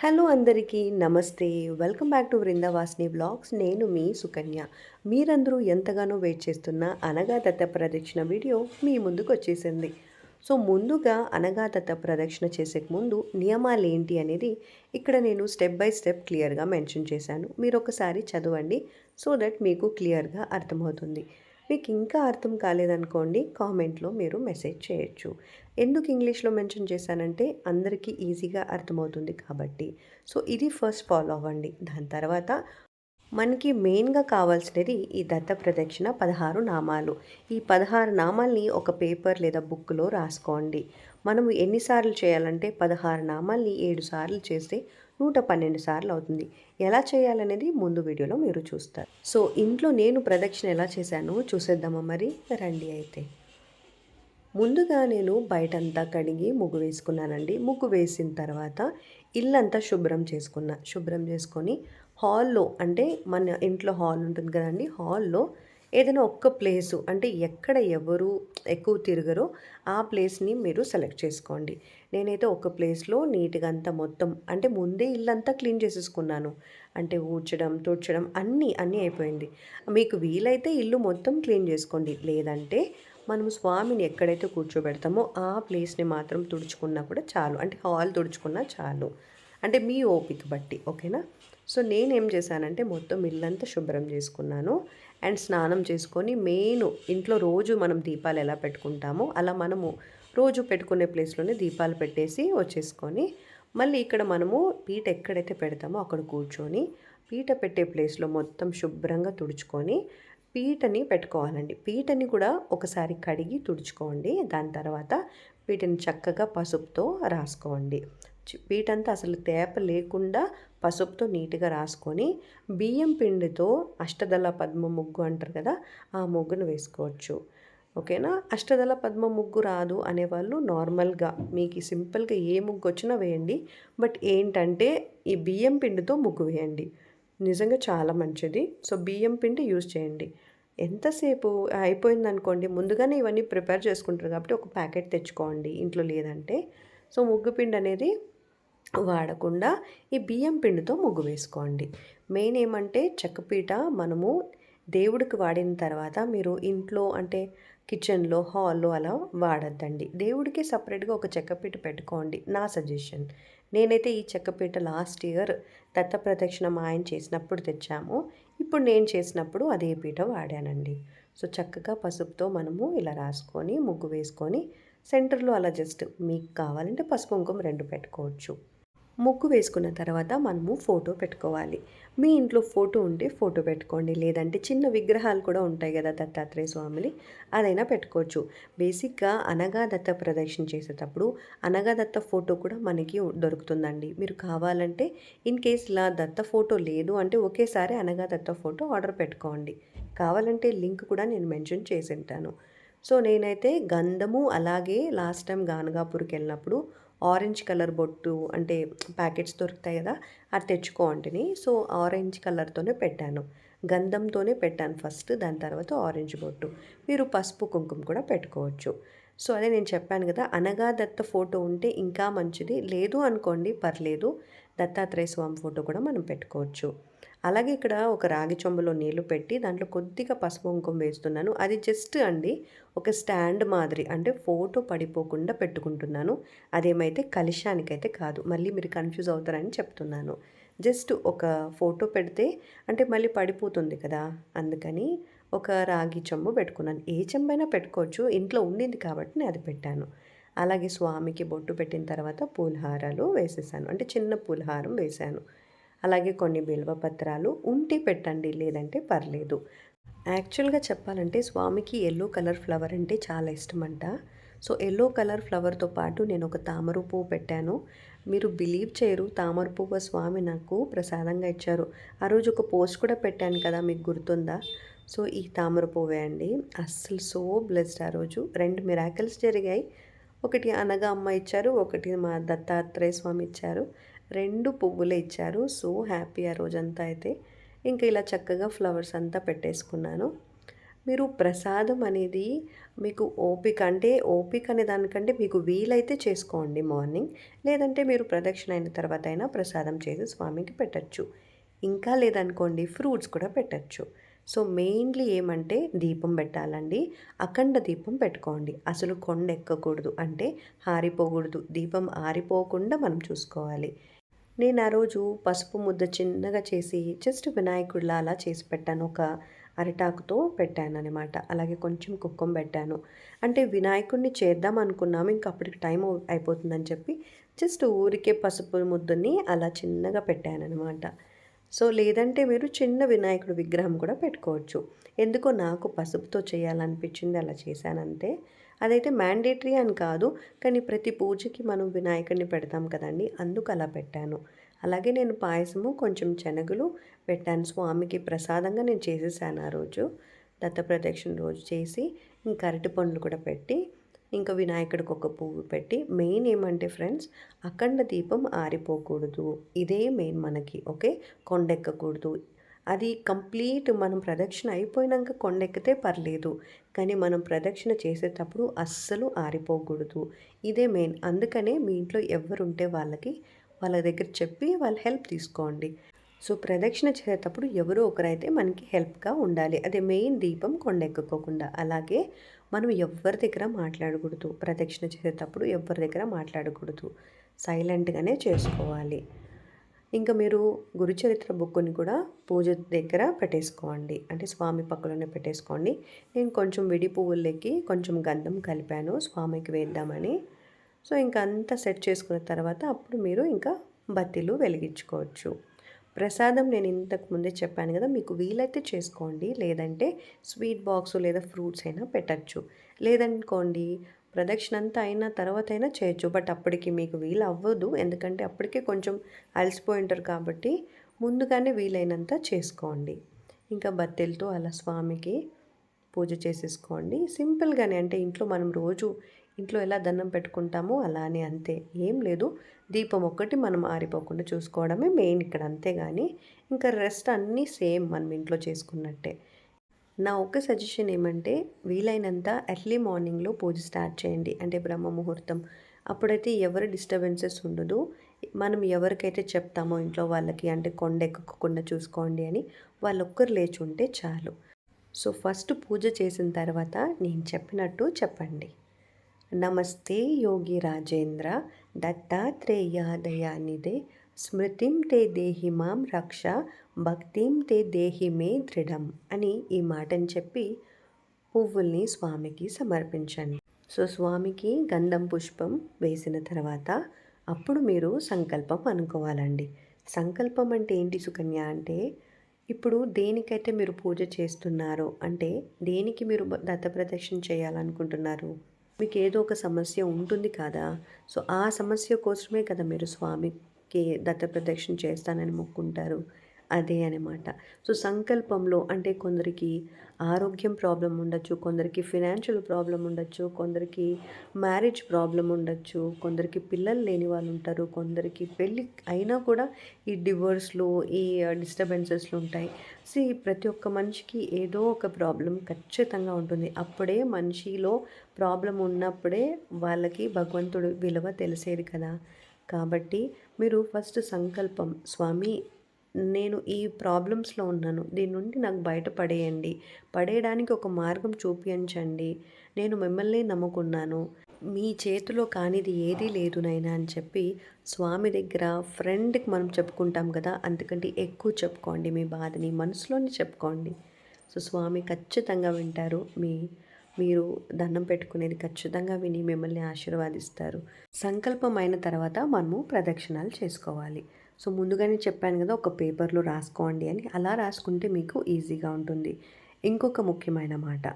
Hello అందరికీ నమస్తే. Welcome back to Vrindavasini blogs నేను మీ సుకన్య. మీరందరూ ఎంతగానో వెయిట్ చేస్తున్న అనగా దత్త ప్రదక్షిణ వీడియో మీ ముందుకు వచ్చేసింది. సో ముందుగా అనగా దత్త ప్రదక్షిణ చేసే ముందు నియమాలు ఏంటి అనేది ఇక్కడ నేను స్టెప్ బై స్టెప్ క్లియర్గా మెన్షన్ చేశాను. మీరు ఒకసారి చదవండి సో దట్ మీకు క్లియర్గా అర్థమవుతుంది. మీకు ఇంకా అర్థం కాలేదనుకోండి కామెంట్లో మీరు మెసేజ్ చేయొచ్చు. ఎందుకు ఇంగ్లీష్లో మెన్షన్ చేశానంటే అందరికీ ఈజీగా అర్థమవుతుంది కాబట్టి. సో ఇది ఫస్ట్ ఫాలో అవ్వండి. దాని తర్వాత మనకి మెయిన్గా కావాల్సినది ఈ దత్త ప్రదక్షిణ పదహారు నామాలు. ఈ పదహారు నామాల్ని ఒక పేపర్ లేదా బుక్లో రాసుకోండి. మనము ఎన్నిసార్లు చేయాలంటే పదహారు నామాల్ని ఏడు సార్లు చేస్తే నూట పన్నెండు సార్లు అవుతుంది. ఎలా చేయాలనేది ముందు వీడియోలో మీరు చూస్తారు. సో ఇంట్లో నేను ప్రదక్షిణ ఎలా చేశానో చూసేద్దామా మరి? రండి అయితే. ముందుగా నేను బయటంతా కడిగి ముగ్గు వేసుకున్నానండి. ముగ్గు వేసిన తర్వాత ఇల్లంతా శుభ్రం చేసుకున్నా. శుభ్రం చేసుకొని హాల్లో అంటే మన ఇంట్లో హాల్ ఉంటుంది కదండి హాల్లో ఏదైనా ఒక్క ప్లేసు అంటే ఎక్కడ ఎవరు ఎక్కువ తిరగరో ఆ ప్లేస్ని మీరు సెలెక్ట్ చేసుకోండి. నేనైతే ఒక ప్లేస్లో నీట్గా అంతా మొత్తం అంటే ముందే ఇల్లంతా క్లీన్ చేసేసుకున్నాను. అంటే ఊడ్చడం తుడ్చడం అన్నీ అన్నీ అయిపోయింది. మీకు వీలైతే ఇల్లు మొత్తం క్లీన్ చేసుకోండి. లేదంటే మనం స్వామిని ఎక్కడైతే కూర్చోబెడతామో ఆ ప్లేస్ని మాత్రం తుడుచుకున్నా కూడా చాలు. అంటే హాల్ తుడుచుకున్నా చాలు. అంటే మీ ఓపిక బట్టి ఓకేనా? సో నేనేం చేశానంటే మొత్తం ఇల్లంతా శుభ్రం చేసుకున్నాను. అండ్ స్నానం చేసుకొని మెయిన్ ఇంట్లో రోజు మనం దీపాలు ఎలా పెట్టుకుంటామో అలా మనము రోజు పెట్టుకునే ప్లేస్లోనే దీపాలు పెట్టేసి వచ్చేసుకొని మళ్ళీ ఇక్కడ మనము పీట ఎక్కడైతే పెడతామో అక్కడ కూర్చొని పీట పెట్టే ప్లేస్లో మొత్తం శుభ్రంగా తుడుచుకొని పీటని పెట్టుకోవాలండి. పీటని కూడా ఒకసారి కడిగి తుడుచుకోండి. దాని తర్వాత పీటని చక్కగా పసుపుతో రాసుకోండి. పీటంతా అసలు తేప లేకుండా పసుపుతో నీట్గా రాసుకొని బియ్యం పిండితో అష్టదళ పద్మ ముగ్గు అంటారు కదా ఆ ముగ్గును వేసుకోవచ్చు. ఓకేనా? అష్టదళ పద్మ ముగ్గు రాదు అనేవాళ్ళు నార్మల్గా. మీకు సింపుల్గా ఏ ముగ్గు వచ్చినా వేయండి. బట్ ఏంటంటే ఈ బియ్యం పిండితో ముగ్గు వేయండి. నిజంగా చాలా మంచిది. సో బియ్యం పిండి యూజ్ చేయండి. ఎంతసేపు అయిపోయింది అనుకోండి ముందుగానే ఇవన్నీ ప్రిపేర్ చేసుకుంటారు కాబట్టి ఒక ప్యాకెట్ తెచ్చుకోండి ఇంట్లో లేదంటే. సో ముగ్గు పిండి అనేది వాడకుండా ఈ బియ్యం పిండితో ముగ్గు వేసుకోండి. మెయిన్ ఏమంటే చెక్కపీట మనము దేవుడికి వాడిన తర్వాత మీరు ఇంట్లో అంటే కిచెన్లో హాల్లో అలా వాడద్దండి. దేవుడికి సపరేట్గా ఒక చెక్కపీట పెట్టుకోండి నా సజెషన్. నేనైతే ఈ చెక్కపీట లాస్ట్ ఇయర్ దత్తప్రదక్షిణ మా ఆయన చేసినప్పుడు తెచ్చాము. ఇప్పుడు నేను చేసినప్పుడు అదే పీట వాడానండి. సో చక్కగా పసుపుతో మనము ఇలా రాసుకొని ముగ్గు వేసుకొని సెంటర్లో అలా జస్ట్ మీకు కావాలంటే పసుపు కుంకుమ రెండు పెట్టుకోవచ్చు. ముగ్గు వేసుకున్న తర్వాత మనము ఫోటో పెట్టుకోవాలి. మీ ఇంట్లో ఫోటో ఉంటే ఫోటో పెట్టుకోండి. లేదంటే చిన్న విగ్రహాలు కూడా ఉంటాయి కదా దత్తాత్రేయ స్వామిని అదైనా పెట్టుకోవచ్చు. బేసిక్గా అనగాదత్త ప్రదర్శన చేసేటప్పుడు అనగాదత్త ఫోటో కూడా మనకి దొరుకుతుందండి. మీరు కావాలంటే ఇన్ కేస్ ఇలా దత్త ఫోటో లేదు అంటే ఒకేసారి అనగాదత్త ఫోటో ఆర్డర్ పెట్టుకోండి. కావాలంటే లింక్ కూడా నేను మెన్షన్ చేసి ఉంటాను. సో నేనైతే గంధము అలాగే లాస్ట్ టైం గానగాపూర్కి వెళ్ళినప్పుడు ఆరెంజ్ కలర్ బొట్టు అంటే ప్యాకెట్స్ దొరుకుతాయి కదా అది తెచ్చుకోండిని సో ఆరెంజ్ కలర్తోనే పెట్టాను. గంధంతోనే పెట్టాను ఫస్ట్ దాని తర్వాత ఆరెంజ్ బొట్టు. మీరు పసుపు కుంకుమ కూడా పెట్టుకోవచ్చు. సో అదే నేను చెప్పాను కదా అనగా దత్త ఫోటో ఉంటే ఇంకా మంచిది. లేదు అనుకోండి పర్లేదు. దత్తాత్రేయ స్వామి ఫోటో కూడా మనం పెట్టుకోవచ్చు. అలాగే ఇక్కడ ఒక రాగి చెంబులో నీళ్ళు పెట్టి దాంట్లో కొద్దిగా పసుపు కుంకుమ వేస్తున్నాను. అది జస్ట్ అండి ఒక స్టాండ్ మాదిరి అంటే ఫోటో పడిపోకుండా పెట్టుకుంటున్నాను. అదేమైతే కలిశానికైతే కాదు. మళ్ళీ మీరు కన్ఫ్యూజ్ అవుతారని చెప్తున్నాను. జస్ట్ ఒక ఫోటో పెడితే అంటే మళ్ళీ పడిపోతుంది కదా అందుకని ఒక రాగి చెంబు పెట్టుకున్నాను. ఏ చెంబైనా పెట్టుకోవచ్చు. ఇంట్లో ఉండింది కాబట్టి నేను అది పెట్టాను. అలాగే స్వామికి బొట్టు పెట్టిన తర్వాత పూలహారాలు వేసేసాను. అంటే చిన్న పూలహారం వేశాను అలాగే కొన్ని బిల్వపత్రాలు ఉంటే పెట్టండి లేదంటే పర్లేదు. యాక్చువల్గా చెప్పాలంటే స్వామికి ఎల్లో కలర్ ఫ్లవర్ అంటే చాలా ఇష్టమంట. సో ఎల్లో కలర్ ఫ్లవర్తో పాటు నేను ఒక తామర పువ్వు పెట్టాను. మీరు బిలీవ్ చేయరు తామర పువ్వు స్వామి నాకు ప్రసాదంగా ఇచ్చారు. ఆ రోజు ఒక పోస్ట్ కూడా పెట్టాను కదా మీకు గుర్తుందా? సో ఈ తామర పువ్వే అండి. అస్సలు సో బ్లెస్డ్ ఆ రోజు. రెండు మిరాకిల్స్ జరిగాయి. ఒకటి అనగా అమ్మ ఇచ్చారు ఒకటి మా దత్తాత్రేయ స్వామి ఇచ్చారు. రెండు పువ్వులే ఇచ్చారు. సో హ్యాపీ ఆ రోజంతా అయితే. ఇంకా ఇలా చక్కగా ఫ్లవర్స్ అంతా పెట్టేసుకున్నాను. మీరు ప్రసాదం అనేది మీకు ఓపిక అంటే ఓపిక అనే దానికంటే మీకు వీలైతే చేసుకోండి మార్నింగ్. లేదంటే మీరు ప్రదక్షిణ అయిన తర్వాత అయినా ప్రసాదం చేసి స్వామికి పెట్టచ్చు. ఇంకా లేదనుకోండి ఫ్రూట్స్ కూడా పెట్టచ్చు. సో మెయిన్లీ ఏమంటే దీపం పెట్టాలండి. అఖండ దీపం పెట్టుకోండి. అసలు కొండ ఎక్కకూడదు అంటే హారిపోకూడదు. దీపం ఆరిపోకుండా మనం చూసుకోవాలి. నేను ఆ రోజు పసుపు ముద్ద చిన్నగా చేసి జస్ట్ వినాయకుడిలా అలా చేసి పెట్టాను. ఒక అరిటాకుతో పెట్టాను అనమాట అలాగే కొంచెం కుక్కం పెట్టాను. అంటే వినాయకుడిని చేద్దాం అనుకున్నాము. ఇంకా అప్పటికి టైం అయిపోతుందని చెప్పి జస్ట్ ఊరికే పసుపు ముద్దని అలా చిన్నగా పెట్టాను అనమాట సో లేదంటే మీరు చిన్న వినాయకుడు విగ్రహం కూడా పెట్టుకోవచ్చు. ఎందుకో నాకు పసుపుతో చేయాలనిపించింది అలా చేశానంతే. అదైతే మ్యాండేటరీ అని కాదు కానీ ప్రతి పూజకి మనం వినాయకుడిని పెడతాం కదండి. అందుకు అలా పెట్టాను. అలాగే నేను పాయసము కొంచెం శనగలు పెట్టాను. స్వామికి ప్రసాదంగా నేను చేసేసాను ఆ రోజు. దత్త ప్రదక్షిణ రోజు చేసి ఇంకా అరటి పండ్లు కూడా పెట్టి ఇంకా వినాయకుడికి ఒక పువ్వు పెట్టి మెయిన్ ఏమంటే ఫ్రెండ్స్ అఖండ దీపం ఆరిపోకూడదు. ఇదే మెయిన్ మనకి ఓకే? కొండెక్కకూడదు. అది కంప్లీట్ మనం ప్రదక్షిణ అయిపోయినాక కొండెక్కితే పర్లేదు. కానీ మనం ప్రదక్షిణ చేసేటప్పుడు అస్సలు ఆరిపోకూడదు. ఇదే మెయిన్. అందుకనే మీ ఇంట్లో ఎవరుంటే వాళ్ళకి వాళ్ళ దగ్గర చెప్పి వాళ్ళ హెల్ప్ తీసుకోండి. సో ప్రదక్షిణ చేసేటప్పుడు ఎవరో ఒకరైతే మనకి హెల్ప్గా ఉండాలి. అదే మెయిన్ దీపం కొండెక్కుకోకుండా. అలాగే మనం ఎవరి దగ్గర మాట్లాడకూడదు. ప్రదక్షిణ చేసేటప్పుడు ఎవరి దగ్గర మాట్లాడకూడదు. సైలెంట్గానే చేసుకోవాలి. ఇంకా మీరు గురుచరిత్ర బుక్ని కూడా పూజ దగ్గర పెట్టేసుకోండి. అంటే స్వామి పక్కలోనే పెట్టేసుకోండి. నేను కొంచెం విడి పువ్వులకి కొంచెం గంధం కలిపాను. స్వామికి వేద్దామని. సో ఇంకా అంతా సెట్ చేసుకున్న తర్వాత అప్పుడు మీరు ఇంకా బత్తిలు వెలిగించుకోవచ్చు. ప్రసాదం నేను ఇంతకు ముందే చెప్పాను కదా మీకు వీలైతే చేసుకోండి. లేదంటే స్వీట్ బాక్స్ లేదా ఫ్రూట్స్ అయినా పెట్టచ్చు. లేదనుకోండి ప్రదక్షిణ అంతా అయిన తర్వాత అయినా చేయొచ్చు. బట్ అప్పటికి మీకు వీలు అవ్వదు ఎందుకంటే అప్పటికే కొంచెం అలసిపోయి ఉంటారు కాబట్టి ముందుగానే వీలైనంత చేసుకోండి. ఇంకా బత్తెలతో అలా స్వామికి పూజ చేసేసుకోండి. సింపుల్గానే అంటే ఇంట్లో మనం రోజు ఇంట్లో ఎలా దండం పెట్టుకుంటామో అలానే అంతే. ఏం లేదు. దీపం ఒక్కటి మనం ఆరిపోకుండా చూసుకోవడమే మెయిన్ ఇక్కడ అంతేగాని. ఇంకా రెస్ట్ అన్నీ సేమ్ మనం ఇంట్లో చేసుకున్నట్టే. నా ఒక్క సజెషన్ ఏమంటే వీలైనంత ఎర్లీ మార్నింగ్లో పూజ స్టార్ట్ చేయండి. అంటే బ్రహ్మ ముహూర్తం. అప్పుడైతే ఎవరి డిస్టర్బెన్సెస్ ఉండదు. మనం ఎవరికైతే చెప్తామో ఇంట్లో వాళ్ళకి అంటే కొండ ఎక్కకుండా చూసుకోండి అని వాళ్ళొక్కరు లేచి ఉంటే చాలు. సో ఫస్ట్ పూజ చేసిన తర్వాత నేను చెప్పినట్టు చెప్పండి. నమస్తే యోగి రాజేంద్ర. దత్తాత్రేయ దయానిదే స్మృతిం తే దేహి మాం రక్ష. భక్తిం తే దేహి మే దృఢం అని ఈ మాటని చెప్పి పువ్వుల్ని స్వామికి సమర్పించండి. సో స్వామికి గంధం పుష్పం వేసిన తర్వాత అప్పుడు మీరు సంకల్పం అనుకోవాలండి. సంకల్పం అంటే ఏంటి సుకన్య అంటే ఇప్పుడు దేనికైతే మీరు పూజ చేస్తున్నారో అంటే దేనికి మీరు దత్త ప్రదక్షిణ చేయాలనుకుంటున్నారు? మీకు ఏదో ఒక సమస్య ఉంటుంది కదా సో ఆ సమస్య కోసమే కదా మీరు స్వామికి దత్త ప్రదక్షిణ చేస్తానని మొక్కుంటారు. అదే అనమాట సో సంకల్పంలో అంటే కొందరికి ఆరోగ్యం ప్రాబ్లం ఉండొచ్చు కొందరికి ఫినాన్షియల్ ప్రాబ్లం ఉండొచ్చు కొందరికి మ్యారేజ్ ప్రాబ్లం ఉండొచ్చు కొందరికి పిల్లలు లేని వాళ్ళు ఉంటారు కొందరికి పెళ్ళి అయినా కూడా ఈ డివోర్స్లో ఈ డిస్టర్బెన్సెస్లు ఉంటాయి. సో ప్రతి ఒక్క మనిషికి ఏదో ఒక ప్రాబ్లం ఖచ్చితంగా ఉంటుంది. అప్పుడే మనిషిలో ప్రాబ్లం ఉన్నప్పుడే వాళ్ళకి భగవంతుడు విలువ తెలిసేది కదా. కాబట్టి మీరు ఫస్ట్ సంకల్పం స్వామి నేను ఈ ప్రాబ్లమ్స్లో ఉన్నాను. దీని నుండి నాకు బయట పడేయండి పడేయడానికి ఒక మార్గం చూపించండి. నేను మిమ్మల్ని నమ్ముకున్నాను. మీ చేతిలో కానిది ఏదీ లేదు నైనా అని చెప్పి స్వామి దగ్గర ఫ్రెండ్కి మనం చెప్పుకుంటాం కదా! అందుకంటే ఎక్కువ చెప్పుకోండి మీ బాధని మనసులోనే చెప్పుకోండి. సో స్వామి ఖచ్చితంగా వింటారు. మీ మీరు దండం పెట్టుకునేది ఖచ్చితంగా విని మిమ్మల్ని ఆశీర్వాదిస్తారు. సంకల్పం అయిన తర్వాత మనము ప్రదక్షిణాలు చేసుకోవాలి. సో ముందుగానే చెప్పాను కదా ఒక పేపర్లో రాసుకోండి అని. అలా రాసుకుంటే మీకు ఈజీగా ఉంటుంది. ఇంకొక ముఖ్యమైన మాట.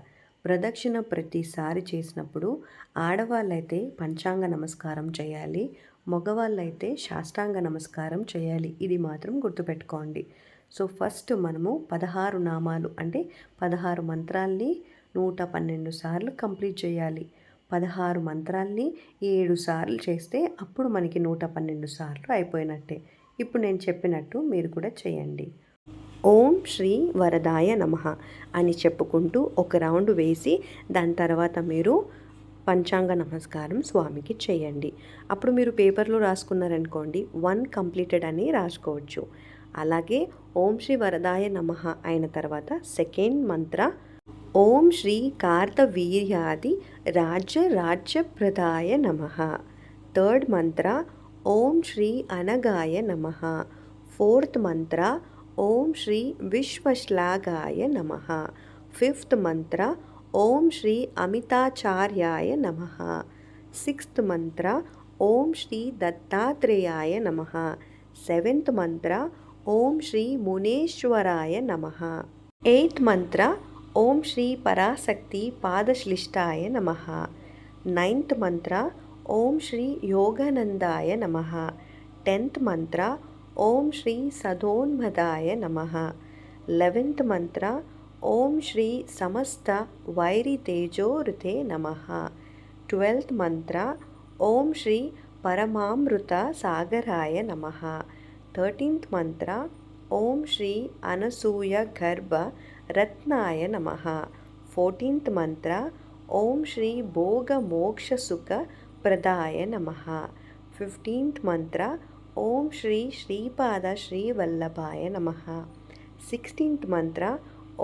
ప్రదక్షిణ ప్రతిసారి చేసినప్పుడు ఆడవాళ్ళైతే పంచాంగ నమస్కారం చేయాలి మగవాళ్ళైతే శాస్త్రాంగ నమస్కారం చేయాలి. ఇది మాత్రం గుర్తుపెట్టుకోండి. సో ఫస్ట్ మనము పదహారు నామాలు అంటే పదహారు మంత్రాల్ని నూట పన్నెండు సార్లు కంప్లీట్ చేయాలి. పదహారు మంత్రాల్ని ఏడు సార్లు చేస్తే అప్పుడు మనకి నూట పన్నెండు సార్లు అయిపోయినట్టే. ఇప్పుడు నేను చెప్పినట్టు మీరు కూడా చేయండి. ఓం శ్రీ వరదాయ నమ అని చెప్పుకుంటూ ఒక రౌండ్ వేసి దాని తర్వాత మీరు పంచాంగ నమస్కారం స్వామికి చేయండి. అప్పుడు మీరు పేపర్లో రాసుకున్నారనుకోండి వన్ కంప్లీటెడ్ అని రాసుకోవచ్చు. అలాగే ఓం శ్రీ వరదాయ నమ అయిన తర్వాత సెకండ్ మంత్ర ఓం శ్రీ కార్తవీర్యాది రాజ్య రాజ్యప్రదాయ నమ. థర్డ్ మంత్ర ఓం శ్రీ అనగాయ నమ ఫోర్త్ మంత్ర ఓం శ్రీ విశ్వశ్లాఘాయ నమ ఫిఫ్త్ మంత్ర ఓం శ్రీ అమితాచార్యాయ నమ సిక్స్త్ మంత్ర ఓం శ్రీ దత్తాత్రేయాయ నమ సెవెంత్ మంత్ర ఓం శ్రీ మునేశ్వరాయ నమ ఎయిత్ మంత్ర ఓం శ్రీ పరాశక్తి పాదశ్లిష్టాయ నమ నైన్త్ మంత్ర ఓం శ్రీ యోగానందాయ నమ టెన్త్ మంత్ర ఓం శ్రీ సదోన్మదాయ నమ లెవెన్త్ మంత్ర ఓం శ్రీ సమస్త వైరితేజోరుతే నమ ట్వెల్త్ మంత్ర ఓం శ్రీ పరమామృత సాగరాయ నమ థర్టీన్త్ మంత్ర ఓం శ్రీ అనసూయ గర్భ రత్నాయ నమ ఫోర్టీన్త్ మంత్ర ఓం శ్రీ భోగ మోక్ష సుఖ ప్రదాయ నమ. ఫిఫ్టీన్త్ మంత్ర ఓం శ్రీ శ్రీపాద శ్రీ వల్లభాయ నమ. సిక్స్టీన్త్ మంత్ర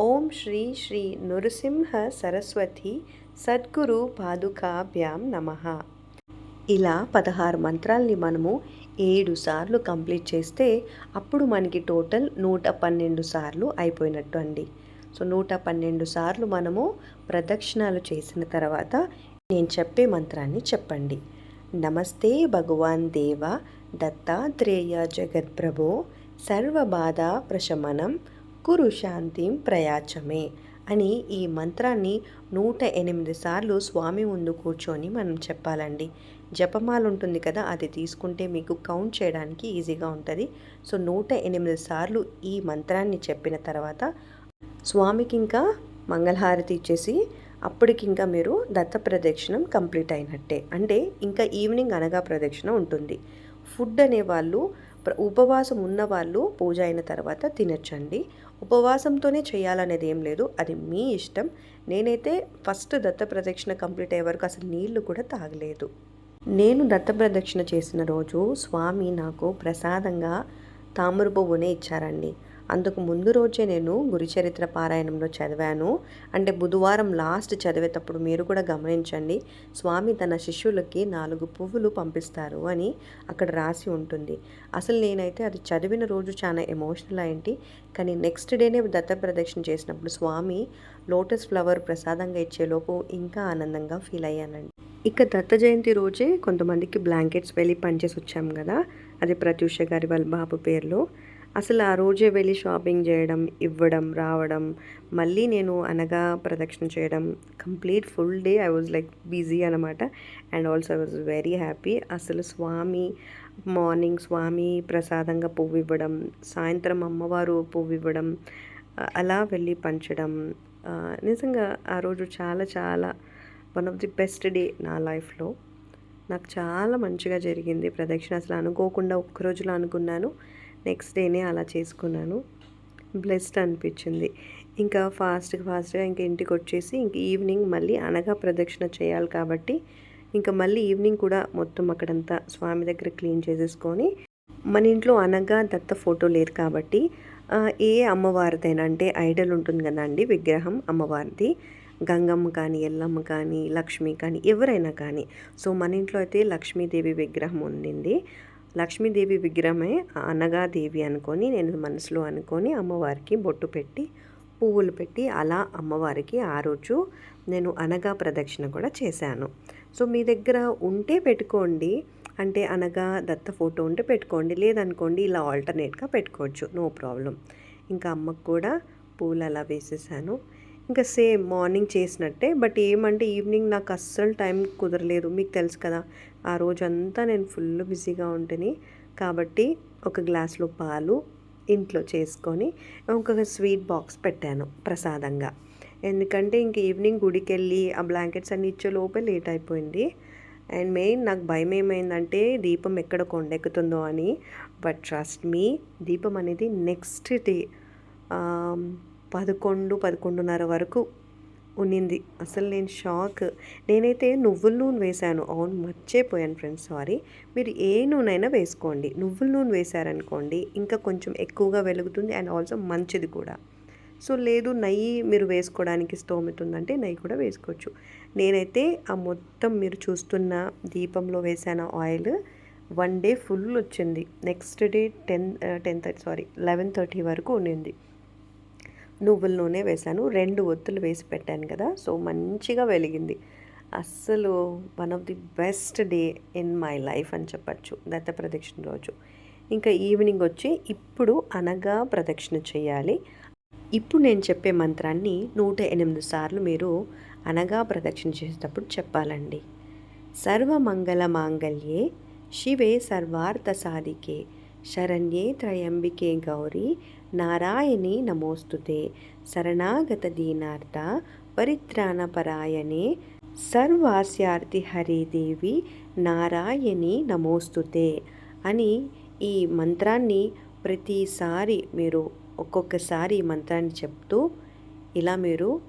ఓం శ్రీ శ్రీ నృసింహ సరస్వతి సద్గురు పాదుకాభ్యాం నమ. ఇలా పదహారు మంత్రాల్ని మనము ఏడు సార్లు కంప్లీట్ చేస్తే అప్పుడు మనకి టోటల్ నూట పన్నెండు సార్లు అయిపోయినట్టు అండి. సో నూట పన్నెండు సార్లు మనము ప్రదక్షిణాలు చేసిన తర్వాత నేను చెప్పే మంత్రాన్ని చెప్పండి. నమస్తే భగవాన్ దేవ దత్తాత్రేయ జగత్ప్రభో సర్వబాధ ప్రశమనం కురు శాంతిం ప్రయాచమే అని ఈ మంత్రాన్ని నూట ఎనిమిది సార్లు స్వామి ముందు కూర్చొని మనం చెప్పాలండి. జపమాల ఉంటుంది కదా అది తీసుకుంటే మీకు కౌంట్ చేయడానికి ఈజీగా ఉంటుంది. సో నూట ఎనిమిది సార్లు ఈ మంత్రాన్ని చెప్పిన తర్వాత స్వామికి ఇంకా మంగళహారతి ఇచ్చేసి అప్పటికి ఇంకా మీరు దత్త ప్రదక్షిణం కంప్లీట్ అయినట్టే. అంటే ఇంకా ఈవినింగ్ అనగా ప్రదక్షిణ ఉంటుంది. ఫుడ్ అనేవాళ్ళు ఉపవాసం ఉన్నవాళ్ళు పూజ అయిన తర్వాత తినచ్చండి. ఉపవాసంతోనే చేయాలనేది ఏం లేదు. అది మీ ఇష్టం. నేనైతే ఫస్ట్ దత్త ప్రదక్షిణ కంప్లీట్ అయ్యే వరకు అసలు నీళ్ళు కూడా తాగలేదు. నేను దత్త ప్రదక్షిణ చేసిన రోజు స్వామి నాకు ప్రసాదంగా తామర పువ్వునే ఇచ్చారండి. అందుకు ముందు రోజే నేను గురుచరిత్ర పారాయణంలో చదివాను. అంటే బుధవారం లాస్ట్ చదివేటప్పుడు మీరు కూడా గమనించండి. స్వామి తన శిష్యులకి నాలుగు పువ్వులు పంపిస్తారు అని అక్కడ రాసి ఉంటుంది. అసలు నేనైతే అది చదివిన రోజు చాలా ఎమోషనల్ అయింటి. కానీ నెక్స్ట్ డేనే దత్త ప్రదక్షిణ చేసినప్పుడు స్వామి లోటస్ ఫ్లవర్ ప్రసాదంగా ఇచ్చేలోపు ఇంకా ఆనందంగా ఫీల్ అయ్యానండి. ఇక దత్త జయంతి రోజే కొంతమందికి బ్లాంకెట్స్ వెళ్ళి పనిచేసి వచ్చాము కదా. అది ప్రత్యూష గారి వాళ్ళ బాబు పేరులో. అసలు ఆ రోజే వెళ్ళి షాపింగ్ చేయడం ఇవ్వడం రావడం మళ్ళీ నేను అనగా ప్రదక్షిణ చేయడం complete full day I was like busy అనమాట and also I was very happy. అసలు స్వామి మార్నింగ్ స్వామి ప్రసాదంగా పువ్వు ఇవ్వడం సాయంత్రం అమ్మవారు పువ్వు ఇవ్వడం అలా వెళ్ళి పంచడం నిజంగా ఆ రోజు చాలా చాలా one of the best day నా లైఫ్లో నాకు చాలా మంచిగా జరిగింది ప్రదక్షిణ. అసలు అనుకోకుండా ఒక్క రోజులో అనుకున్నాను. నెక్స్ట్ డేనే అలా చేసుకున్నాను. బ్లెస్డ్ అనిపించింది. ఇంకా ఫాస్ట్గా ఫాస్ట్గా ఇంకా ఇంటికి వచ్చేసి ఇంక ఈవినింగ్ మళ్ళీ అనగా ప్రదక్షిణ చేయాలి కాబట్టి ఇంకా మళ్ళీ ఈవినింగ్ కూడా మొత్తం అక్కడంతా స్వామి దగ్గర క్లీన్ చేసేసుకొని మన ఇంట్లో అనగా దత్త ఫోటో లేదు కాబట్టి ఏ అమ్మవారిదైనా అంటే ఐడల్ ఉంటుంది కదండి విగ్రహం అమ్మవారిది. గంగమ్మ కానీ ఎల్లమ్మ కానీ లక్ష్మి కానీ ఎవరైనా కానీ. సో మన ఇంట్లో అయితే లక్ష్మీదేవి విగ్రహం ఉండింది. లక్ష్మీదేవి విగ్రహమే అనగాదేవి అనుకొని నేను మనసులో అనుకొని అమ్మవారికి బొట్టు పెట్టి పువ్వులు పెట్టి అలా అమ్మవారికి ఆ రోజు నేను అనగా ప్రదక్షిణ కూడా చేశాను. సో మీ దగ్గర ఉంటే పెట్టుకోండి. అంటే అనగా దత్త ఫోటో ఉంటే పెట్టుకోండి. లేదనుకోండి ఇలా ఆల్టర్నేట్గా పెట్టుకోవచ్చు. No problem. ఇంకా అమ్మకు కూడా పూలు అలా వేసేసాను. ఇంకా సేమ్ మార్నింగ్ చేసినట్టే. బట్ ఏమంటే ఈవినింగ్ నాకు అస్సలు టైం కుదరలేదు. మీకు తెలుసు కదా ఆ రోజంతా నేను ఫుల్ బిజీగా ఉంటుంది కాబట్టి ఒక గ్లాస్లో పాలు ఇంట్లో చేసుకొని ఒక స్వీట్ బాక్స్ పెట్టాను ప్రసాదంగా. ఎందుకంటే ఇంక ఈవినింగ్ గుడికి వెళ్ళి ఆ బ్లాంకెట్స్ అన్ని ఇచ్చే లోపే లేట్ అయిపోయింది. అండ్ మెయిన్ నాకు భయం ఏమైందంటే దీపం ఎక్కడ కొండెక్కుతుందో అని. బట్ ట్రస్ట్ మీ దీపం అనేది నెక్స్ట్ డే పదకొండు పదకొండున్నర వరకు ఉన్నింది అసలు నేను షాక్. నేనైతే నువ్వుల నూనె వేశాను. అవును మర్చిపోయాను ఫ్రెండ్స్ సారీ. మీరు ఏ నూనె అయినా వేసుకోండి. నువ్వుల నూనె వేశారనుకోండి ఇంకా కొంచెం ఎక్కువగా వెలుగుతుంది అండ్ ఆల్సో మంచిది కూడా. సో లేదు నెయ్యి మీరు వేసుకోవడానికి స్తోమత ఉందంటే నెయ్యి కూడా వేసుకోవచ్చు. నేనైతే ఆ మొత్తం మీరు చూస్తున్న దీపంలో వేసాన ఆయిల్. వన్ డే ఫుల్ వచ్చింది. Next day ten ten thirty sorry eleven thirty వరకు ఉండింది. నువ్వుల నూనె వేశాను. రెండు ఒత్తులు వేసి పెట్టాను కదా సో మంచిగా వెలిగింది. అస్సలు one of the best day in my life అని చెప్పచ్చు దత్త ప్రదక్షిణ రోజు. ఇంకా ఈవినింగ్ వచ్చి ఇప్పుడు అనగా ప్రదక్షిణ చేయాలి. ఇప్పుడు నేను చెప్పే మంత్రాన్ని నూట ఎనిమిది సార్లు మీరు అనగా ప్రదక్షిణ చేసేటప్పుడు చెప్పాలండి. సర్వమంగళ మాంగళ్యే శివే సర్వార్థ సాధికే శరణ్యే త్రయంబికే గౌరీ నారాయణి నమోస్తుతే. శరణాగత దీనార్థ పరిత్రాణపరాయణే సర్వాస్యార్థి హరిదేవి నారాయణి నమోస్తుతే అని ఈ మంత్రాన్ని ప్రతిసారి మీరు ఒక్కొక్కసారి ఈ మంత్రాన్ని చెప్తూ ఇలా మీరు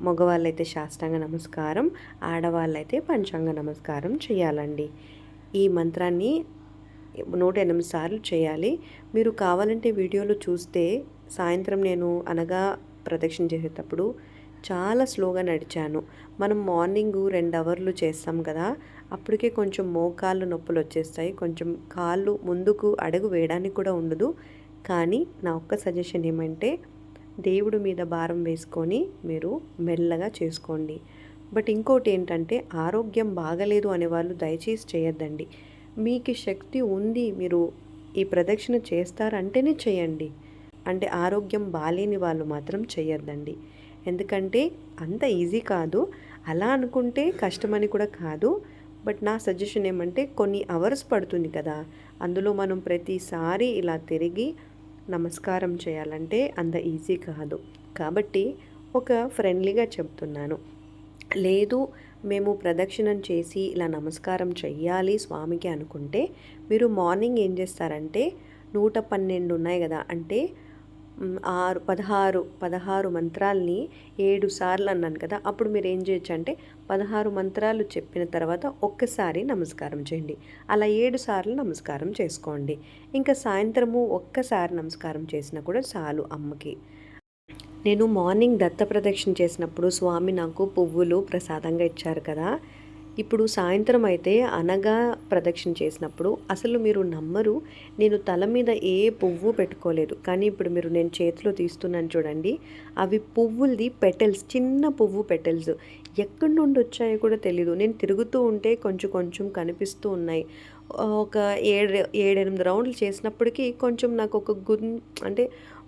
మగవాళ్ళైతే శాస్త్రాంగ నమస్కారం ఆడవాళ్ళైతే పంచాంగ నమస్కారం చేయాలండి. ఈ మంత్రాన్ని నూట ఎనిమిది సార్లు చేయాలి. మీరు కావాలంటే వీడియోలో చూస్తే సాయంత్రం నేను అనగా ప్రదక్షిణ చేసేటప్పుడు చాలా స్లోగా నడిచాను. మనం మార్నింగ్ రెండు అవర్లు చేస్తాం కదా అప్పటికే కొంచెం మోకాళ్ళు నొప్పులు వచ్చేస్తాయి. కొంచెం కాళ్ళు ముందుకు అడుగు వేయడానికి కూడా ఉండదు. కానీ నా ఒక్క సజెషన్ ఏమంటే దేవుడు మీద భారం వేసుకొని మీరు మెల్లగా చేసుకోండి. బట్ ఇంకోటి ఏంటంటే ఆరోగ్యం బాగలేదు అనేవాళ్ళు దయచేసి చేయొద్దండి. మీకు శక్తి ఉంది మీరు ఈ ప్రదక్షిణ చేస్తారంటేనే చేయండి. అంటే ఆరోగ్యం బాలేని వాళ్ళు మాత్రం చేయొద్దండి. ఎందుకంటే అంత ఈజీ కాదు. అలా అనుకుంటే కష్టమని కూడా కాదు. బట్ నా సజెషన్ ఏమంటే కొన్ని అవర్స్ పడుతుంది కదా. అందులో మనం ప్రతిసారి ఇలా తిరిగి నమస్కారం చేయాలంటే అంత ఈజీ కాదు. కాబట్టి ఒక ఫ్రెండ్లీగా చెప్తున్నాను. లేదు మేము ప్రదక్షిణం చేసి ఇలా నమస్కారం చెయ్యాలి స్వామికి అనుకుంటే మీరు మార్నింగ్ ఏం చేస్తారంటే నూట పన్నెండు ఉన్నాయి కదా అంటే ఆరు పదహారు పదహారు మంత్రాల్ని ఏడు సార్లు అన్నాను కదా అప్పుడు మీరు ఏం చేయొచ్చు అంటే పదహారు మంత్రాలు చెప్పిన తర్వాత ఒక్కసారి నమస్కారం చేయండి. అలా ఏడు సార్లు నమస్కారం చేసుకోండి. ఇంకా సాయంత్రము ఒక్కసారి నమస్కారం చేసినా కూడా చాలు అమ్మకి. నేను మార్నింగ్ దత్త ప్రదక్షిణ చేసినప్పుడు స్వామి నాకు పువ్వులు ప్రసాదంగా ఇచ్చారు కదా. ఇప్పుడు సాయంత్రం అయితే అనగా ప్రదక్షిణ చేసినప్పుడు అసలు మీరు నమ్మరు నేను తల మీద ఏ పువ్వు పెట్టుకోలేదు. కానీ ఇప్పుడు మీరు నేను చేతిలో తీస్తున్నాను చూడండి అవి పువ్వులది పెటల్స్ చిన్న పువ్వు పెటల్స్ ఎక్కడి నుండి వచ్చాయో కూడా తెలీదు. నేను తిరుగుతూ ఉంటే కొంచెం కొంచెం కనిపిస్తూ ఉన్నాయి. ఒక ఏడు ఏడెనిమిది రౌండ్లు చేసినప్పటికీ కొంచెం నాకు ఒక గున్ అంటే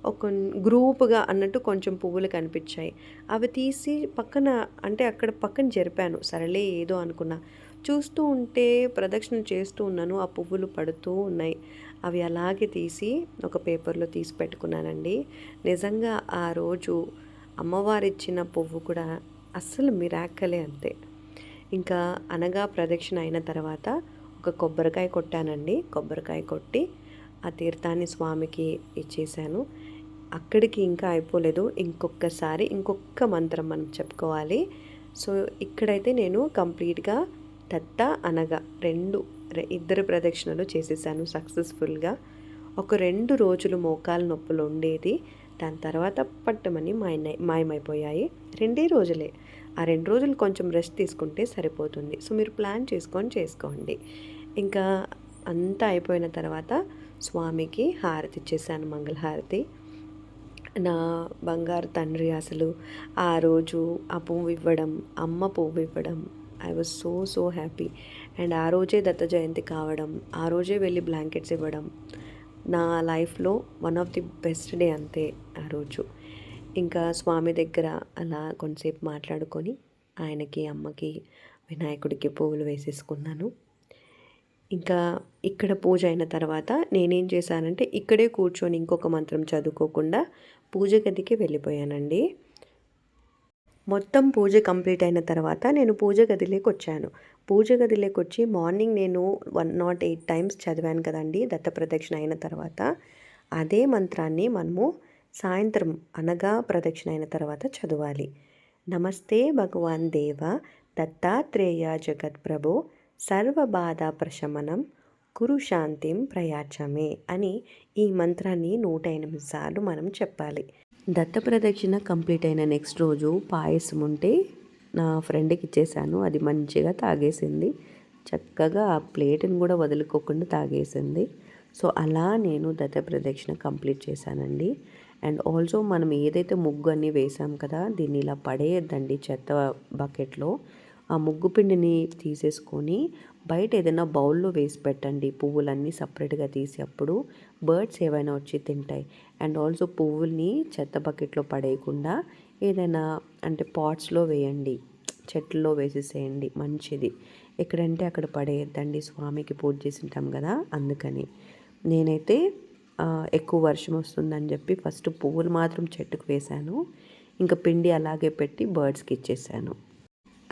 ఒక గ్రూప్గా అన్నట్టు కొంచెం పువ్వులు కనిపించాయి. అవి తీసి పక్కన అంటే అక్కడ పక్కన జరిపాను. సరేలే ఏదో అనుకున్నా. చూస్తూ ఉంటే ప్రదక్షిణ చేస్తూ ఉన్నాను. ఆ పువ్వులు పడుతూ ఉన్నాయి. అవి అలాగే తీసి ఒక పేపర్లో తీసి పెట్టుకున్నానండి. నిజంగా ఆ రోజు అమ్మవారిచ్చిన పువ్వు కూడా అస్సలు మిరాక్కలే అంతే. ఇంకా అనగా ప్రదక్షిణ అయిన తర్వాత ఒక కొబ్బరికాయ కొట్టానండి. కొబ్బరికాయ కొట్టి ఆ తీర్థాన్ని స్వామికి ఇచ్చేసాను. అక్కడికి ఇంకా అయిపోలేదు. ఇంకొకసారి ఇంకొక మంత్రం మనం చెప్పుకోవాలి. సో ఇక్కడైతే నేను కంప్లీట్గా తత్త అనగా రెండు ఇద్దరు ప్రదక్షిణలు చేసేసాను సక్సెస్ఫుల్గా. ఒక రెండు రోజులు మోకాలు నొప్పులు ఉండేది. దాని తర్వాత పట్టమని మాయ మాయమైపోయాయి. రెండే రోజులే. ఆ రెండు రోజులు కొంచెం రెస్ట్ తీసుకుంటే సరిపోతుంది. సో మీరు ప్లాన్ చేసుకొని చేసుకోండి. ఇంకా అంతా అయిపోయిన తర్వాత స్వామికి హారతి ఇచ్చేసాను మంగళహారతి. నా బంగారు తండ్రి అసలు ఆ రోజు ఆ పువ్వు ఇవ్వడం అమ్మ పువ్వు ఇవ్వడం I was so so happy and ఆ రోజే దత్త జయంతి కావడం ఆ రోజే వెళ్ళి బ్లాంకెట్స్ ఇవ్వడం నా లైఫ్లో one of the best day అంతే ఆ రోజు. ఇంకా స్వామి దగ్గర అలా కొంతసేపు మాట్లాడుకొని ఆయనకి అమ్మకి వినాయకుడికి పువ్వులు వేసేసుకున్నాను. ఇంకా ఇక్కడ పూజ అయిన తర్వాత నేనేం చేశానంటే ఇక్కడే కూర్చొని ఇంకొక మంత్రం చదువుకోకుండా పూజ గదికి వెళ్ళిపోయానండి. మొత్తం పూజ కంప్లీట్ అయిన తర్వాత నేను పూజ గదిలోకి వచ్చాను. పూజ గదిలోకి వచ్చి మార్నింగ్ నేను వన్ నాట్ ఎయిట్ టైమ్స్ చదివాను కదండి దత్త ప్రదక్షిణ అయిన తర్వాత. అదే మంత్రాన్ని మనము సాయంత్రం అనగా ప్రదక్షిణ అయిన తర్వాత చదవాలి. నమస్తే భగవాన్ దేవ దత్తాత్రేయ జగత్ప్రభు సర్వబాధ ప్రశమనం కురు శాంతిం ప్రయాచమే అని ఈ మంత్రాన్ని నూట ఎనిమిది సార్లు మనం చెప్పాలి. దత్త ప్రదక్షిణ కంప్లీట్ అయిన నెక్స్ట్ రోజు పాయసం ఉంటే నా ఫ్రెండ్కి ఇచ్చేసాను అది మంచిగా తాగేసింది. చక్కగా ఆ ప్లేట్ని కూడా వదులుకోకుండా తాగేసింది. సో అలా నేను దత్త ప్రదక్షిణ కంప్లీట్ చేశానండి. అండ్ ఆల్సో మనం ఏదైతే ముగ్గు అన్నీ వేసాం కదా దీన్ని ఇలా పడేయద్దండి చెత్త బకెట్లో. ఆ ముగ్గు పిండిని తీసేసుకొని బయట ఏదైనా బౌల్లో వేసి పెట్టండి. పువ్వులన్నీ సపరేట్గా తీసి అప్పుడు బర్డ్స్ ఏవైనా వచ్చి తింటాయి. అండ్ ఆల్సో పువ్వుల్ని చెత్త బకెట్లో పడేయకుండా ఏదైనా అంటే పాట్స్లో వేయండి. చెట్లలో వేసేసేయండి. మంచిది. ఎక్కడంటే అక్కడ పడేయద్దండి. స్వామికి పూజ చేసింటాం కదా అందుకని. నేనైతే ఎక్కువ వర్షం వస్తుందని చెప్పి ఫస్ట్ పువ్వులు మాత్రం చెట్టుకు వేశాను. ఇంకా పిండి అలాగే పెట్టి బర్డ్స్కి ఇచ్చేసాను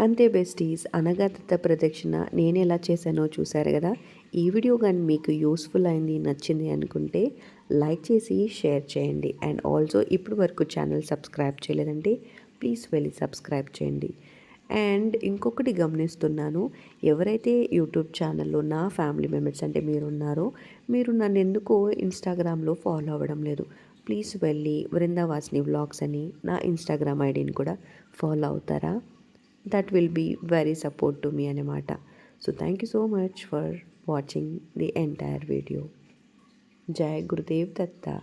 అంతే బెస్టీస్ అనగాదత్త ప్రదక్షిణ నేను ఎలా చేశానో చూశారు కదా? ఈ వీడియో కానీ మీకు యూస్ఫుల్ అయింది నచ్చింది అనుకుంటే లైక్ చేసి షేర్ చేయండి. అండ్ ఆల్సో ఇప్పటి వరకు ఛానల్ సబ్స్క్రైబ్ చేయలేదంటే ప్లీజ్ వెళ్ళి సబ్స్క్రైబ్ చేయండి. అండ్ ఇంకొకటి గమనిస్తున్నాను ఎవరైతే యూట్యూబ్ ఛానల్లో నా ఫ్యామిలీ మెంబర్స్ అంటే మీరు ఉన్నారో మీరు నన్ను ఎందుకో ఇన్స్టాగ్రామ్లో ఫాలో అవ్వడం లేదు. ప్లీజ్ వెళ్ళి వృందావాసిని వ్లాగ్స్ అని నా ఇన్స్టాగ్రామ్ ఐడిని కూడా ఫాలో అవుతారా? That will be very support to me అనమాట so thank you so much for watching the entire video జై గురుదేవ్ దత్తా